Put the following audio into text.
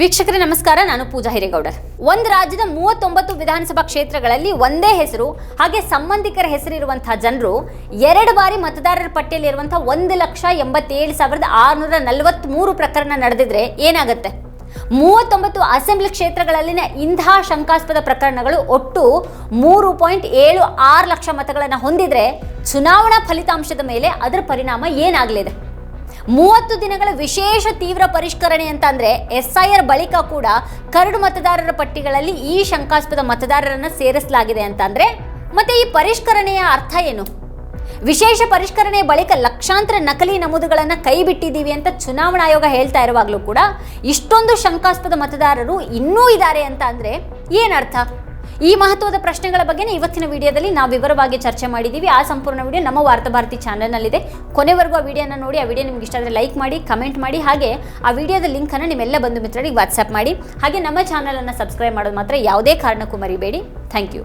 ವೀಕ್ಷಕರೇ, ನಮಸ್ಕಾರ. ನಾನು ಪೂಜಾ ಹಿರೇಗೌಡರ್. ಒಂದು ರಾಜ್ಯದ ಮೂವತ್ತೊಂಬತ್ತು ವಿಧಾನಸಭಾ ಕ್ಷೇತ್ರಗಳಲ್ಲಿ ಒಂದೇ ಹೆಸರು, ಹಾಗೆ ಸಂಬಂಧಿಕರ ಹೆಸರಿರುವಂತಹ ಜನರು ಎರಡು ಬಾರಿ ಮತದಾರರ ಪಟ್ಟಿಯಲ್ಲಿರುವಂತಹ ಒಂದು ಲಕ್ಷ ಎಂಬತ್ತೇಳು ಸಾವಿರದ ಆರುನೂರ ನಲವತ್ತ್ಮೂರು ಪ್ರಕರಣ ನಡೆದಿದ್ರೆ ಏನಾಗುತ್ತೆ? ಮೂವತ್ತೊಂಬತ್ತು ಅಸೆಂಬ್ಲಿ ಕ್ಷೇತ್ರಗಳಲ್ಲಿನ ಇಂತಹ ಶಂಕಾಸ್ಪದ ಪ್ರಕರಣಗಳು ಒಟ್ಟು ಮೂರು ಪಾಯಿಂಟ್ ಏಳು ಆರು ಲಕ್ಷ ಮತಗಳನ್ನು ಹೊಂದಿದ್ರೆ, ಚುನಾವಣಾ ಫಲಿತಾಂಶದ ಮೇಲೆ ಅದರ ಪರಿಣಾಮ ಏನಾಗಲಿದೆ? ಮೂವತ್ತು ದಿನಗಳ ವಿಶೇಷ ತೀವ್ರ ಪರಿಷ್ಕರಣೆ ಅಂತ ಅಂದ್ರೆ ಎಸ್ ಐ ಆರ್ ಬಳಿಕ ಕೂಡ ಕರಡು ಮತದಾರರ ಪಟ್ಟಿಗಳಲ್ಲಿ ಈ ಶಂಕಾಸ್ಪದ ಮತದಾರರನ್ನ ಸೇರಿಸಲಾಗಿದೆ ಅಂತ ಮತ್ತೆ ಈ ಪರಿಷ್ಕರಣೆಯ ಅರ್ಥ ಏನು? ವಿಶೇಷ ಪರಿಷ್ಕರಣೆ ಬಳಿಕ ಲಕ್ಷಾಂತರ ನಕಲಿ ನಮೂದುಗಳನ್ನು ಕೈ ಬಿಟ್ಟಿದ್ದೀವಿ ಅಂತ ಚುನಾವಣಾ ಆಯೋಗ ಹೇಳ್ತಾ ಇರುವಾಗಲೂ ಕೂಡ ಇಷ್ಟೊಂದು ಶಂಕಾಸ್ಪದ ಮತದಾರರು ಇನ್ನೂ ಇದ್ದಾರೆ ಅಂತ ಅಂದ್ರೆ ಏನರ್ಥ ಈ ಮಹತ್ವದ ಪ್ರಶ್ನೆಗಳ ಬಗ್ಗೆನೇ ಇವತ್ತಿನ ವಿಡಿಯೋದಲ್ಲಿ ನಾವು ವಿವರವಾಗಿ ಚರ್ಚೆ ಮಾಡಿದ್ದೀವಿ ಆ ಸಂಪೂರ್ಣ ವಿಡಿಯೋ ನಮ್ಮ ವಾರ್ತಾ ಭಾರತಿ ಚಾನಲ್ನಲ್ಲಿದೆ. ಕೊನೆವರೆಗೂ ಆ ವಿಡಿಯೋನ ನೋಡಿ, ಆ ವಿಡಿಯೋ ನಿಮ್ಗೆ ಇಷ್ಟ ಆದರೆ ಲೈಕ್ ಮಾಡಿ, ಕಮೆಂಟ್ ಮಾಡಿ, ಹಾಗೆ ಆ ವಿಡಿಯೋದ ಲಿಂಕನ್ನು ನಿಮ್ಮೆಲ್ಲ ಬಂಧು ಮಿತ್ರರಿಗೆ ವಾಟ್ಸಪ್ ಮಾಡಿ. ಹಾಗೆ ನಮ್ಮ ಚಾನಲನ್ನು ಸಬ್ಸ್ಕ್ರೈಬ್ ಮಾಡೋದು ಮಾತ್ರ ಯಾವುದೇ ಕಾರಣಕ್ಕೂ ಮರಿಬೇಡಿ. Thank you.